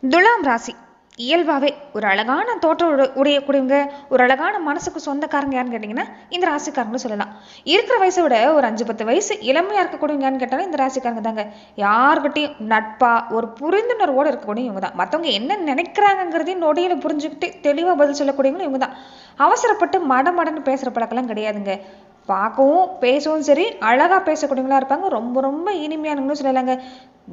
துலாம் ராசி. இயல்பாகவே ஒரு அழகான தோற்றம் உடைய- உடையக்கூடியவங்க ஒரு அழகான மனசுக்கு சொந்தக்காரங்க யாருன்னு கேட்டிங்கன்னா இந்த ராசிக்காரங்களும் சொல்லலாம். இருக்கிற வயசை விட ஒரு அஞ்சு பத்து வயசு இளமையாக இருக்கக்கூடியவங்க யாருன்னு கேட்டாலும் இந்த ராசிக்காரங்க தாங்க. யாருக்கிட்டையும் நட்பாக ஒரு புரிந்துணர்வோடு இருக்கக்கூடிய இவங்க தான். மற்றவங்க என்ன நினைக்கிறாங்கங்கிறதையும் நொடியில் புரிஞ்சுக்கிட்டு தெளிவாக பதில் சொல்லக்கூடியவங்களும் இவங்க தான். அவசரப்பட்டு மட மடன்னு பேசுகிற பழக்கம்லாம் கிடையாதுங்க. பார்க்கவும் பேசவும் சரி அழகாக பேசக்கூடியவங்களா இருப்பாங்க. ரொம்ப ரொம்ப இனிமையானவங்களும் சொல்லலாங்க.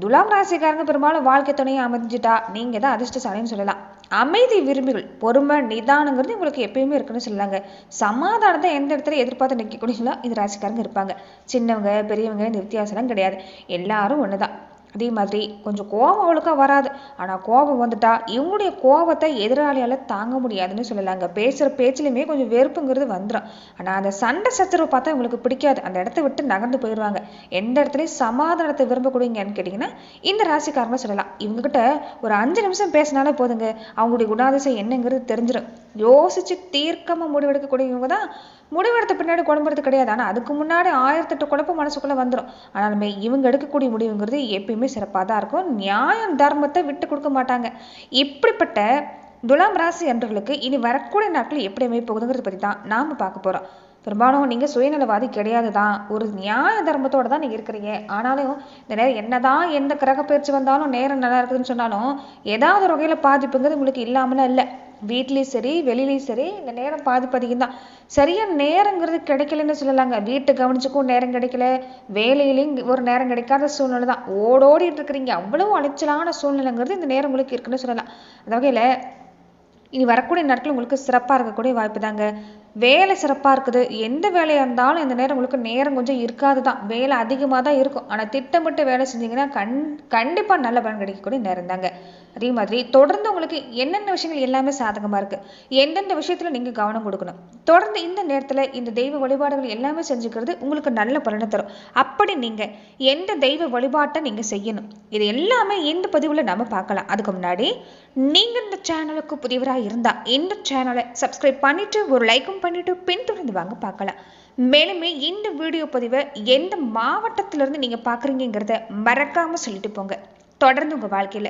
துலாம் ராசிக்காரங்க பெரும்பாலும் வாழ்க்கை துணையை அமைஞ்சிட்டா நீங்கள் தான் அதிர்ஷ்டசாலின்னு சொல்லலாம். அமைதி விரும்பிகள் பொறுமை நிதானங்கிறது உங்களுக்கு எப்பயுமே இருக்குன்னு சொல்லலாங்க. சமாதானத்தை எந்த இடத்துல எதிர்பார்த்து நிற்கக்கூடியங்களோ இந்த ராசிக்காரங்க இருப்பாங்க. சின்னவங்க பெரியவங்க இந்த வித்தியாசம்லாம் கிடையாது. எல்லாரும் ஒன்று தான் அதே மாதிரி கொஞ்சம் கோபம் அவளுக்கா வராது. ஆனால் கோபம் வந்துட்டா இவங்களுடைய கோபத்தை எதிராளியால் தாங்க முடியாதுன்னு சொல்லலாங்க. பேசுகிற பேச்சிலையுமே கொஞ்சம் வெறுப்புங்கிறது வந்துடும் ஆனால் அந்த சண்டை சச்சரவு பார்த்தா இவங்களுக்கு பிடிக்காது. அந்த இடத்த விட்டு நகர்ந்து போயிடுவாங்க. எந்த இடத்துலையும் சமாதானத்தை விரும்பக்கூடியங்கன்னு கேட்டிங்கன்னா இந்த ராசிக்காரங்க சொல்லலாம். இவங்ககிட்ட ஒரு அஞ்சு நிமிஷம் பேசினாலே போதுங்க. அவங்களுடைய குணாதிசயம் என்னங்கிறது தெரிஞ்சிடும் யோசிச்சு தீர்க்கமாக முடிவெடுக்கக்கூடியவங்க தான் முடிவெடுத்த பின்னாடி குழம்புறது கிடையாது. ஆனால் அதுக்கு முன்னாடி ஆயிரத்தெட்டு குழப்பம் மனசுக்குள்ளே வந்துடும் ஆனாலுமே இவங்க எடுக்கக்கூடிய முடிவுங்கிறது எப்பயுமே சிறப்பாக தான் இருக்கும். நியாயம் தர்மத்தை விட்டு கொடுக்க மாட்டாங்க. இப்படிப்பட்ட துலாம் ராசி அன்றர்களுக்கு இனி வரக்கூடிய நாட்கள் எப்படி அமைய போகுதுங்கிறத பற்றி தான் நாம் பார்க்க போகிறோம் பெரும்பாலும் நீங்கள் சுயநலவாதி கிடையாது தான் ஒரு நியாய தர்மத்தோட தான் நீங்கள் இருக்கிறீங்க. ஆனாலும் இந்த நேரம் என்னதான் எந்த கிரக பயிற்சி வந்தாலும் நேரம் நல்லா இருக்குதுன்னு சொன்னாலும் ஏதாவது ஒரு வகையில் பாதிப்புங்கிறது உங்களுக்கு இல்லாமலாம் இல்லை. வீட்லேயும் சரி வெளியிலையும் சரி இந்த நேரம் பாதி அதிகம் தான். சரியாக நேரங்கிறது கிடைக்கலன்னு சொல்லலாங்க. வீட்டை கவனிச்சுக்கும் நேரம் கிடைக்கல. வேலையிலையும் ஒரு நேரம் கிடைக்காத சூழ்நிலை தான். ஓடோடிட்டு இருக்கிறீங்க. அவ்வளவு அலைச்சலான சூழ்நிலைங்கிறது இந்த நேரம் உங்களுக்கு இருக்குன்னு சொல்லலாம். அந்த வகையில் இனி வரக்கூடிய நாட்கள் உங்களுக்கு சிறப்பாக இருக்கக்கூடிய வாய்ப்பு தாங்க. வேலை சிறப்பாக இருக்குது. எந்த வேலையாக இருந்தாலும் இந்த நேரம் உங்களுக்கு நேரம் கொஞ்சம் இருக்காது தான். வேலை அதிகமாக தான் இருக்கும். ஆனால் திட்டமிட்டு வேலை செஞ்சீங்கன்னா கண் கண்டிப்பாக நல்ல பலன் கிடைக்கக்கூடிய நேரம் தாங்க. அதே மாதிரி தொடர்ந்து உங்களுக்கு என்னென்ன விஷயங்கள் எல்லாமே சாதகமாக இருக்குது எந்தெந்த விஷயத்தில் நீங்கள் கவனம் கொடுக்கணும். தொடர்ந்து இந்த நேரத்தில் இந்த தெய்வ வழிபாடுகள் எல்லாமே செஞ்சுக்கிறது உங்களுக்கு நல்ல பலனை தரும். அப்படி நீங்கள் எந்த தெய்வ வழிபாட்டை நீங்கள் செய்யணும் இது எல்லாமே இந்த பதிவில் நம்ம பார்க்கலாம். அதுக்கு முன்னாடி நீங்கள் இந்த சேனலுக்கு புதியவராக இருந்தால் இந்த சேனலை சப்ஸ்கிரைப் பண்ணிவிட்டு ஒரு லைக்கும் பண்ணிவிட்டு பின்தொடர்ந்து வாங்க பார்க்கலாம். மேலுமே இந்த வீடியோ பதிவை எந்த மாவட்டத்திலிருந்து நீங்கள் பார்க்குறீங்கிறத மறக்காமல் சொல்லிட்டு போங்க. தொடர்ந்து உங்கள் வாழ்க்கையில்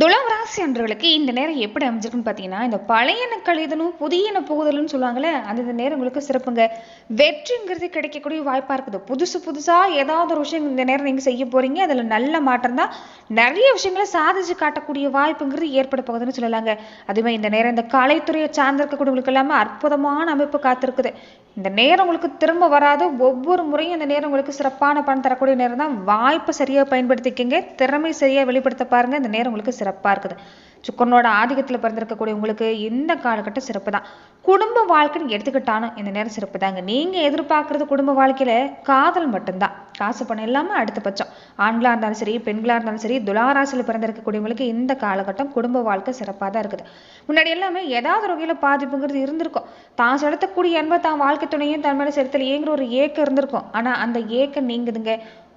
துலாம் ராசி இந்த நேரம் எப்படி அமைஞ்சிருக்குன்னு பார்த்தீங்கன்னா இந்த பழையன கழிதலும் புதியன புகுதலும்னு சொல்லுவாங்களே அந்த இந்த நேரம் உங்களுக்கு சிறப்புங்க. வெற்றிங்கிறது கிடைக்கக்கூடிய வாய்ப்பாக இருக்குது. புதுசு புதுசாக ஏதாவது ஒரு விஷயம் இந்த நேரம் நீங்கள் செய்ய போகிறீங்க அதில் நல்ல மாற்றம் தான். நிறைய விஷயங்களை சாதிச்சு காட்டக்கூடிய வாய்ப்புங்கிறது ஏற்பட போகுதுன்னு சொல்லலாங்க. அதுவே இந்த நேரம் இந்த கலைத்துறையை சார்ந்திருக்கக்கூடியவங்களுக்கு எல்லாமே அற்புதமான அமைப்பு காத்திருக்குது. இந்த நேரம் உங்களுக்கு திரும்ப வராது. ஒவ்வொரு முறையும் இந்த நேரம் உங்களுக்கு சிறப்பான பணம் தரக்கூடிய நேரம் தான். வாய்ப்பை சரியாக பயன்படுத்திக்கங்க. திறமை சரியாக வெளிப்படுத்த பாருங்க. இந்த நேரம் உங்களுக்கு சிறப்பாக இருக்குது. சுக்கரனோட ஆதிக்கத்தில் பிறந்திருக்கக்கூடிய உங்களுக்கு இந்த காலகட்டம் சிறப்பு தான் குடும்ப வாழ்க்கைன்னு எடுத்துக்கிட்டாலும் இந்த நேரம் சிறப்பு தாங்க நீங்கள் எதிர்பார்க்குறது குடும்ப வாழ்க்கையில் காதல் மட்டும்தான். காசு பணம் இல்லாமல் அடுத்த பட்சம். ஆண்களாக இருந்தாலும் சரி பெண்களாக இருந்தாலும் சரி துலாராசியில் பிறந்திருக்கக்கூடியவங்களுக்கு இந்த காலகட்டம் குடும்ப வாழ்க்கை சிறப்பாக தான் இருக்குது. முன்னாடி எல்லாமே ஏதாவது ஒரு வகையில் பாதிப்புங்கிறது இருந்திருக்கும். தான் செலுத்தக்கூடிய அன்பை தான் வாழ்க்கை துணையும் தன் மேலே செலுத்தலையேங்கிற ஒரு ஏக்கம் இருந்திருக்கும். ஆனால் அந்த ஏக்கம் நீங்குதுங்க.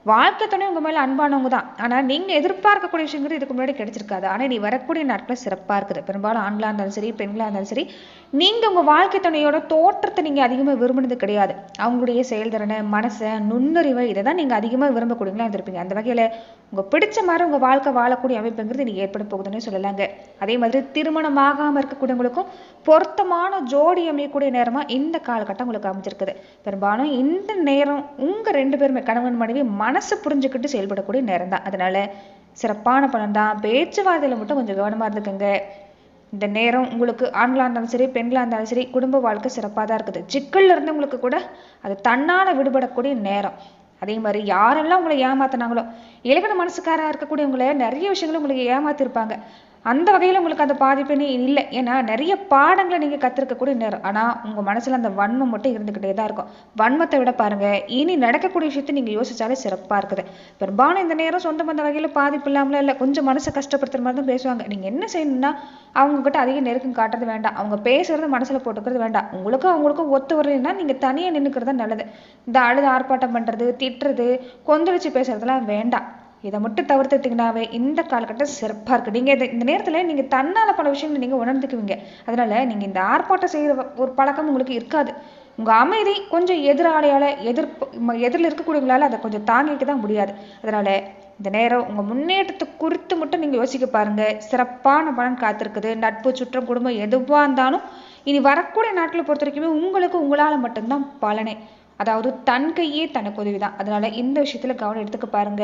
வாழ்க்கை துணை உங்கள் மேலே அன்பானவங்க தான். ஆனால் நீங்கள் எதிர்பார்க்கக்கூடிய விஷயங்கிறது இதுக்கு முன்னாடி கிடைச்சிருக்காது. ஆனால் நீ வரக்கூடிய நாட்களில் சிறப்பாக இருக்குது. பெரும்பாலும் ஆண்களாக இருந்தாலும் சரி பெண்களாக இருந்தாலும் சரி நீங்கள் உங்கள் வாழ்க்கை துணையோட தோற்றத்தை நீங்கள் அதிகமாக விரும்பினது கிடையாது. அவங்களுடைய செயல்திறனை மனசை நுண்ணறிவை இதை தான் நீங்கள் அதிகமாக விரும்பக்கூடியவங்களா இருந்திருப்பீங்க. அந்த வகையில் உங்கள் பிடிச்ச மாதிரி உங்கள் வாழ்க்கை வாழக்கூடிய அமைப்புங்கிறது நீங்கள் ஏற்பட போகுதுன்னு சொல்லலாங்க. அதே மாதிரி திருமணம் ஆகாமல் இருக்கக்கூடியவங்களுக்கும் பொருத்தமான ஜோடி அமையக்கூடிய நேரமாக இந்த காலகட்டம் உங்களுக்கு அமைஞ்சிருக்குது. பெரும்பாலும் இந்த நேரம் உங்கள் ரெண்டு பேருமே கணவன் மனைவி மன மனசு புரிஞ்சுக்கிட்டு செயல்படக்கூடிய நேரம் தான் அதனால சிறப்பான பலன் தான் பேச்சுவார்த்தையில் மட்டும் கொஞ்சம் கவனமாக இருந்துக்கோங்க. இந்த நேரம் உங்களுக்கு ஆண்களாக இருந்தாலும் சரி பெண்களாக இருந்தாலும் சரி குடும்ப வாழ்க்கை சிறப்பாக தான் இருக்குது. சிக்கல்ல இருந்தவங்களுக்கு கூட அது தன்னால் விடுபடக்கூடிய நேரம். அதே மாதிரி யாரெல்லாம் உங்களை ஏமாத்தினாங்களோ இலக்கண மனசுக்காராக இருக்கக்கூடியவங்கள நிறைய விஷயங்களும் உங்களுக்கு ஏமாத்திருப்பாங்க. அந்த வகையில் உங்களுக்கு அந்த பாதிப்புன்னு இல்லை. ஏன்னா நிறைய பாடங்களை நீங்கள் கற்றுருக்கக்கூடிய நேரம் ஆனால் உங்கள் மனசில் அந்த வன்மம் மட்டும் இருந்துக்கிட்டே தான் இருக்கும். வன்மத்தை விட பாருங்கள் இனி நடக்கக்கூடிய விஷயத்தை நீங்கள் யோசிச்சாலே சிறப்பாக இருக்குது. பெரும்பாலும் இந்த நேரம் சொந்த பந்த வகையில் பாதிப்பு இல்லாமல இல்லை. கொஞ்சம் மனசை கஷ்டப்படுத்துற மாதிரி தான் பேசுவாங்க. நீங்கள் என்ன செய்யணும்னா அவங்கக்கிட்ட அதிக நெருக்கம் காட்டுறது வேண்டாம். அவங்க பேசுகிறது மனசில் போட்டுக்கிறது வேண்டாம். உங்களுக்கும் அவங்களுக்கும் ஒத்து வரலைன்னா நீங்கள் தனியாக நின்றுக்கிறது தான் நல்லது. இந்த அழுது ஆர்ப்பாட்டம் பண்ணுறது திட்டுறது கொந்தளிச்சு பேசுறதுலாம் வேண்டாம். இதை மட்டும் தவிர்த்துட்டிங்கனாவே இந்த காலகட்டம் சிறப்பாக இருக்குது நீங்கள் இதை- இந்த நேரத்தில் நீங்கள் தன்னால் பல விஷயங்களை நீங்கள் உணர்ந்துக்குவீங்க. அதனால் நீங்கள் இந்த ஆர்ப்பாட்டம் செய்கிற ஒரு பழக்கம் உங்களுக்கு இருக்காது. உங்கள் அமைதி கொஞ்சம் எதிராளியால் எதிர்ப்பு எதிரில் இருக்கக்கூடியவங்களால் அதை கொஞ்சம் தாங்கிக்க தான் முடியாது. அதனால் இந்த நேரம் உங்கள் முன்னேற்றத்தை குறித்து மட்டும் நீங்கள் யோசிக்க பாருங்கள் சிறப்பான பலன் காத்திருக்குது. நட்பு சுற்றம் குடும்பம் எதுவாக இருந்தாலும் இனி வரக்கூடிய நாட்களை பொறுத்த வரைக்குமே உங்களுக்கு உங்களால் மட்டும்தான் பலனே. அதாவது தன் கையே தனக்கு உதவிதான். அதனால இந்த விஷயத்துல கவனம் எடுத்துக்க பாருங்க.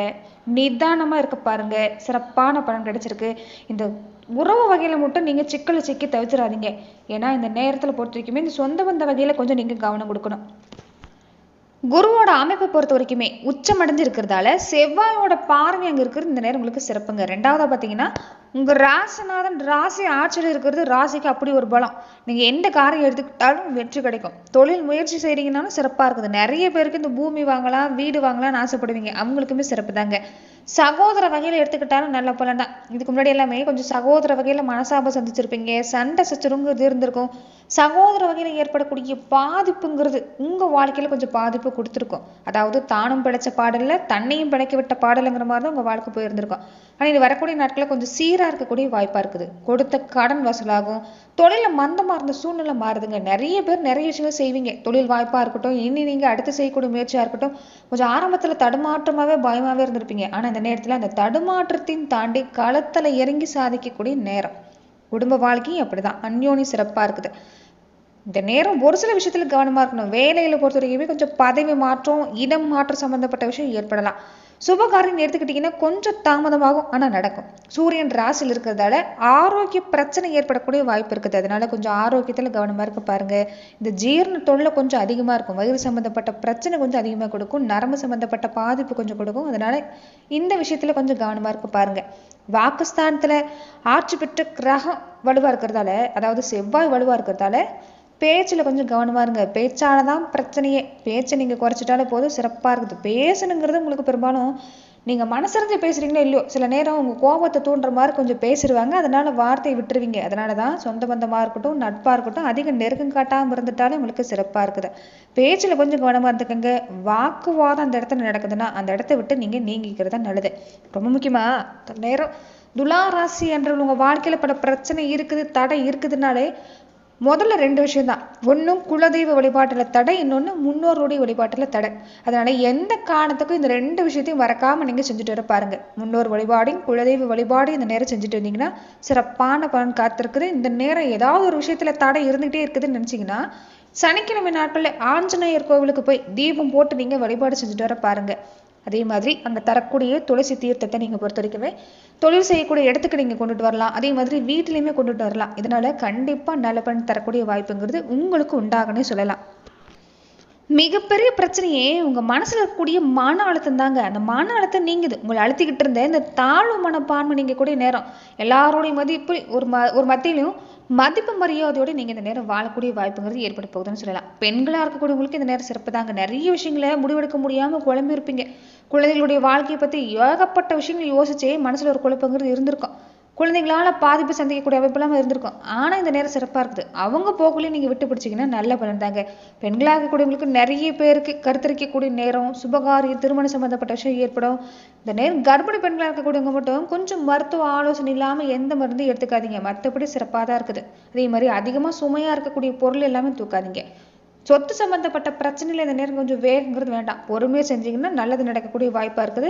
நிதானமா இருக்க பாருங்க. சிறப்பான பலன் கிடைச்சிருக்கு. இந்த உறவு வகையில மட்டும் நீங்க சிக்கலை சிக்கி தவிச்சிடாதீங்க ஏன்னா இந்த நேரத்துல பொறுத்த வரைக்குமே இந்த சொந்த பந்த வகையில கொஞ்சம் நீங்க கவனம் கொடுக்கணும். குருவோட அமைப்பை பொறுத்த வரைக்குமே உச்சமடைஞ்சு இருக்கிறதால செவ்வாயோட பார்வை அங்கே இருக்கிறது இந்த நேரம் உங்களுக்கு சிறப்புங்க. ரெண்டாவதாக பார்த்தீங்கன்னா உங்கள் ராசிநாதன் ராசி ஆட்சியில் இருக்கிறது ராசிக்கு அப்படி ஒரு பலம். நீங்கள் எந்த காரியம் எடுத்துக்கிட்டாலும் வெற்றி கிடைக்கும். தொழில் முயற்சி செய்கிறீங்கனாலும் சிறப்பாக இருக்குது. நிறைய பேருக்கு இந்த பூமி வாங்கலாம் வீடு வாங்கலாம்னு ஆசைப்படுவீங்க. அவங்களுக்குமே சிறப்பு தாங்க. சகோதர வகையில் எடுத்துக்கிட்டாலும் நல்ல பலன் தான். இதுக்கு முன்னாடி எல்லாமே கொஞ்சம் சகோதர வகையில் மனசாபம் சந்திச்சிருப்பீங்க. சண்டை சச்சுருங்கிறது இருந்திருக்கும். சகோதர வகையில் ஏற்படக்கூடிய பாதிப்புங்கிறது உங்கள் வாழ்க்கையில் கொஞ்சம் பாதிப்பு கொடுத்துருக்கும். அதாவது தானும் பிழைச்ச பாடலில் தன்னையும் பிழைக்க விட்ட பாடலுங்கிற மாதிரி தான் உங்கள் வாழ்க்கை போயிருந்திருக்கும். ஆனால் இது வரக்கூடிய நாட்களில் கொஞ்சம் சீராக இருக்கக்கூடிய வாய்ப்பாக இருக்குது. கொடுத்த கடன் வசூலாகும். தொழிலில் மந்தமாக இருந்த சூழ்நிலை மாறுதுங்க. நிறைய பேர் நிறைய விஷயங்கள் செய்வீங்க. தொழில் வாய்ப்பாக இருக்கட்டும் இனி நீங்கள் அடுத்து செய்யக்கூடிய முயற்சியாக இருக்கட்டும் கொஞ்சம் ஆரம்பத்தில் தடுமாற்றமாகவே பயமாகவே இருந்திருப்பீங்க. ஆனால் இந்த நேரத்தில் அந்த தடுமாற்றத்தையும் தாண்டி களத்தில் இறங்கி சாதிக்கக்கூடிய நேரம். குடும்ப வாழ்க்கையும் அப்படிதான். அந்யோனி சிறப்பாக இருக்குது. இந்த நேரம் ஒரு சில விஷயத்துல கவனமா இருக்கணும். வேலையில பொறுத்த வரைக்குமே கொஞ்சம் பதவி மாற்றம் இடம் மாற்றம் சம்பந்தப்பட்ட விஷயம் ஏற்படலாம். சுபகாரியம் எடுத்துக்கிட்டீங்கன்னா கொஞ்சம் தாமதமாகும் ஆனா நடக்கும். சூரியன் ராசியில் இருக்கிறதால ஆரோக்கிய பிரச்சனை ஏற்படக்கூடிய வாய்ப்பு இருக்குது. அதனால கொஞ்சம் ஆரோக்கியத்துல கவனமா இருக்க பாருங்க. இந்த ஜீரண தொல்லை கொஞ்சம் அதிகமா இருக்கும். வயிறு சம்பந்தப்பட்ட பிரச்சனை கொஞ்சம் அதிகமா கொடுக்கும். நரம்பு சம்பந்தப்பட்ட பாதிப்பு கொஞ்சம் கொடுக்கும். அதனால இந்த விஷயத்துல கொஞ்சம் கவனமா இருக்க பாருங்க. வாக்குஸ்தானத்துல ஆட்சி பெற்ற கிரகம் வலுவா இருக்கிறதால அதாவது செவ்வாய் வலுவா இருக்கிறதால பேச்சில் கொஞ்சம் கவனமா இருங்க. பேச்சால் தான் பிரச்சனையே. பேச்சை நீங்கள் குறைச்சிட்டாலே போதும் சிறப்பாக இருக்குது. பேசணுங்கிறது உங்களுக்கு பெரும்பாலும் நீங்கள் மனசறிஞ்சு பேசுகிறீங்களோ இல்லையோ சில நேரம் உங்கள் கோபத்தை தூண்டுற மாதிரி கொஞ்சம் பேசிடுவாங்க. அதனால் வார்த்தையை விட்டுருவீங்க. அதனாலதான் சொந்த பந்தமாக இருக்கட்டும் நட்பாக இருக்கட்டும் அதிக நெருக்கம் காட்டாமல் இருந்துட்டாலே உங்களுக்கு சிறப்பாக இருக்குது. பேச்சில் கொஞ்சம் கவனமாக இருந்துக்கோங்க. வாக்குவாதம் அந்த இடத்துல நடக்குதுன்னா அந்த இடத்த விட்டு நீங்கள் நீங்கிக்கிறது தான் நல்லது. ரொம்ப முக்கியமாக நேரம் துலா ராசி என்ற உங்கள் வாழ்க்கையில் பல பிரச்சனை இருக்குது தடை இருக்குதுனாலே முதல்ல ரெண்டு விஷயம் தான் ஒன்றும் குலதெய்வ வழிபாட்டில் தடை இன்னொன்று முன்னோருடைய வழிபாட்டில் தடை. அதனால் எந்த காரணத்துக்கும் இந்த ரெண்டு விஷயத்தையும் மறக்காமல் நீங்கள் செஞ்சுட்டு வர பாருங்க. முன்னோர் வழிபாடையும் குலதெய்வ வழிபாடையும் இந்த நேரம் செஞ்சுட்டு வந்தீங்கன்னா சிறப்பான பலன் காத்திருக்குது. இந்த நேரம் ஏதாவது ஒரு விஷயத்தில் தடை இருந்துகிட்டே இருக்குதுன்னு நினச்சிங்கன்னா சனிக்கிழமை நாட்களில் ஆஞ்சநேயர் கோவிலுக்கு போய் தீபம் போட்டு நீங்கள் வழிபாடு செஞ்சுட்டு வர பாருங்கள் அதே மாதிரி அங்க தரக்கூடிய துளசி தீர்த்தத்தை நீங்க பொறுத்த வரைக்குமே தொழில் செய்யக்கூடிய இடத்துக்கு நீங்க கொண்டுட்டு வரலாம். அதே மாதிரி வீட்டிலையுமே கொண்டுட்டு வரலாம். இதனால கண்டிப்பா நல்ல பலன் தரக்கூடிய வாய்ப்புங்கிறது உங்களுக்கு உண்டாகனே சொல்லலாம். மிகப்பெரிய பிரச்சனையே உங்கள் மனசில் இருக்கக்கூடிய மன அழுத்தம் தாங்க. அந்த மன அழுத்தம் நீங்குது. உங்களை அழுத்திக்கிட்டு இருந்த இந்த தாழ்வு மனப்பான்மை நீங்கள் கூடிய நேரம் எல்லாரோடைய மதிப்பு ஒரு ம ஒரு மத்தியிலையும் மதிப்பு மரியாதையோட நீங்கள் இந்த நேரம் வாழக்கூடிய வாய்ப்புங்கிறது ஏற்பட போகுதுன்னு சொல்லலாம். பெண்களாக இருக்கக்கூடியவங்களுக்கு இந்த நேரம் சிறப்பு தாங்க. நிறைய விஷயங்களை முடிவெடுக்க முடியாமல் குழம்பி இருப்பீங்க குழந்தைகளுடைய வாழ்க்கையை பற்றி ஏகப்பட்ட விஷயங்கள் யோசிச்சே மனசில் ஒரு குழப்பங்கிறது இருந்திருக்கும். குழந்தைங்களால பாதிப்பு சந்திக்கக்கூடிய அமைப்பெல்லாம் இருந்திருக்கும். ஆனால் இந்த நேரம் சிறப்பாக இருக்குது. அவங்க போக்குலயும் நீங்கள் விட்டு பிடிச்சீங்கன்னா நல்ல பலன் தாங்க. பெண்களாக இருக்கக்கூடியவங்களுக்கு நிறைய பேருக்கு கருத்தரிக்கக்கூடிய நேரம் சுபகாரியம் திருமணம் சம்மந்தப்பட்ட விஷயம் ஏற்படும். இந்த நேரம் கர்ப்பிணி பெண்களாக இருக்கக்கூடியவங்க மட்டும் கொஞ்சம் மருத்துவ ஆலோசனை இல்லாமல் எந்த மருந்தும் எடுத்துக்காதீங்க. மற்றபடி சிறப்பாக தான் இருக்குது. அதே மாதிரி அதிகமாக சுமையா இருக்கக்கூடிய பொருள் எல்லாமே தூக்காதீங்க. சொத்து சம்பந்தப்பட்ட பிரச்சனையில் இந்த நேரம் கொஞ்சம் வேகங்கிறது வேண்டாம். பொறுமையாக செஞ்சீங்கன்னா நல்லது நடக்கக்கூடிய வாய்ப்பாக இருக்குது.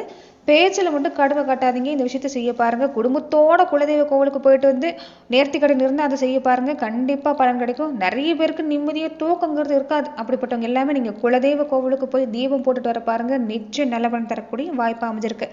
பேச்சில் மட்டும் கடுமை காட்டாதீங்க. இந்த விஷயத்த செய்ய பாருங்க. குடும்பத்தோட குலதெய்வ கோவிலுக்கு போயிட்டு வந்து நேர்த்தி கடன் இருந்தா அதை செய்ய பாருங்கள் கண்டிப்பாக பலன் கிடைக்கும். நிறைய பேருக்கு நிம்மதியாக தூக்கங்கிறது இருக்காது. அப்படிப்பட்டவங்க எல்லாமே நீங்கள் குலதெய்வ கோவிலுக்கு போய் தீபம் போட்டுட்டு வர பாருங்கள் நிச்சயம் நல்ல பலன் தரக்கூடிய வாய்ப்பு அமைஞ்சிருக்கு.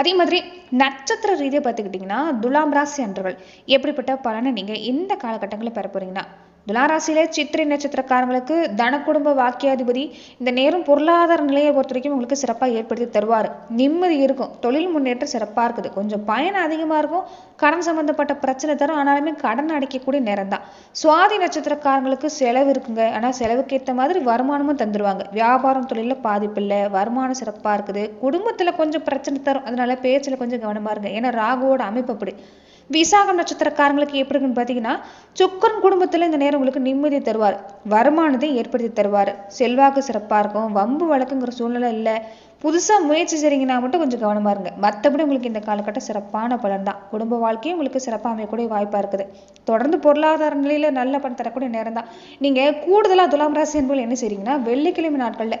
அதே மாதிரி நட்சத்திர ரீதியாக பார்த்துக்கிட்டிங்கன்னா துலாம் ராசி அன்றவர்கள் எப்படிப்பட்ட பலனை நீங்கள் இந்த காலகட்டங்களில் பெற போறீங்கன்னா துலாராசியிலே சித்திரை நட்சத்திரக்காரங்களுக்கு தன குடும்ப வாக்கியாதிபதி இந்த நேரம் பொருளாதார நிலையை பொறுத்த வரைக்கும் உங்களுக்கு சிறப்பாக ஏற்படுத்தி தருவார். நிம்மதி இருக்கும். தொழில் முன்னேற்றம் சிறப்பாக இருக்குது. கொஞ்சம் பயணம் அதிகமாக இருக்கும். கடன் சம்பந்தப்பட்ட பிரச்சனை தரும். ஆனாலுமே கடன் அடைக்கக்கூடிய நேரம் தான் சுவாதி நட்சத்திரக்காரங்களுக்கு செலவு இருக்குங்க. ஆனால் செலவுக்கு ஏற்ற மாதிரி வருமானமும் தந்துருவாங்க. வியாபாரம் தொழிலில் பாதிப்பு இல்லை. வருமானம் சிறப்பாக இருக்குது. குடும்பத்தில் கொஞ்சம் பிரச்சனை தரும். அதனால பேச்சில் கொஞ்சம் கவனமாக இருங்க. ஏன்னா ராகுவோட அமைப்பு அப்படி. விசாகம் நட்சத்திரக்காரங்களுக்கு எப்படி இருக்குன்னு பார்த்தீங்கன்னா சுக்கரன் குடும்பத்தில் இந்த நேரம் உங்களுக்கு நிம்மதி தருவார். வருமானத்தை ஏற்படுத்தி தருவார். செல்வாக்கு சிறப்பாக இருக்கும். வம்பு வழக்குங்கிற சூழ்நிலை இல்லை. புதுசாக முயற்சி செய்றீங்கன்னா மட்டும் கொஞ்சம் கவனமாக இருங்க. மற்றபடி உங்களுக்கு இந்த காலகட்டம் சிறப்பான பலன் தான். குடும்ப வாழ்க்கையும் உங்களுக்கு சிறப்பாக அமையக்கூடிய வாய்ப்பாக இருக்குது. தொடர்ந்து பொருளாதார நிலையில் நல்ல பணம் தரக்கூடிய நேரம் தான். நீங்கள் கூடுதலாக துலாம் ராசி என்பது என்ன செய்றீங்கன்னா வெள்ளிக்கிழமை நாட்களில்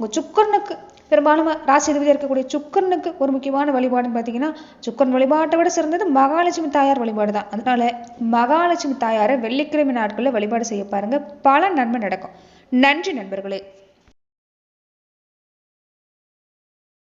உங்கள் சுக்கரனுக்கு பெரும்பாலும் ராசி அதிபதியாக இருக்கக்கூடிய சுக்கரனுக்கு ஒரு முக்கியமான வழிபாடுன்னு பார்த்தீங்கன்னா சுக்கரன் வழிபாட்டை விட சிறந்தது மகாலட்சுமி தாயார் வழிபாடு தான். அதனால மகாலட்சுமி தாயாரை வெள்ளிக்கிழமை நாட்களில் வழிபாடு செய்ய பாருங்க. பல நன்மை நடக்கும். நன்றி நண்பர்களே.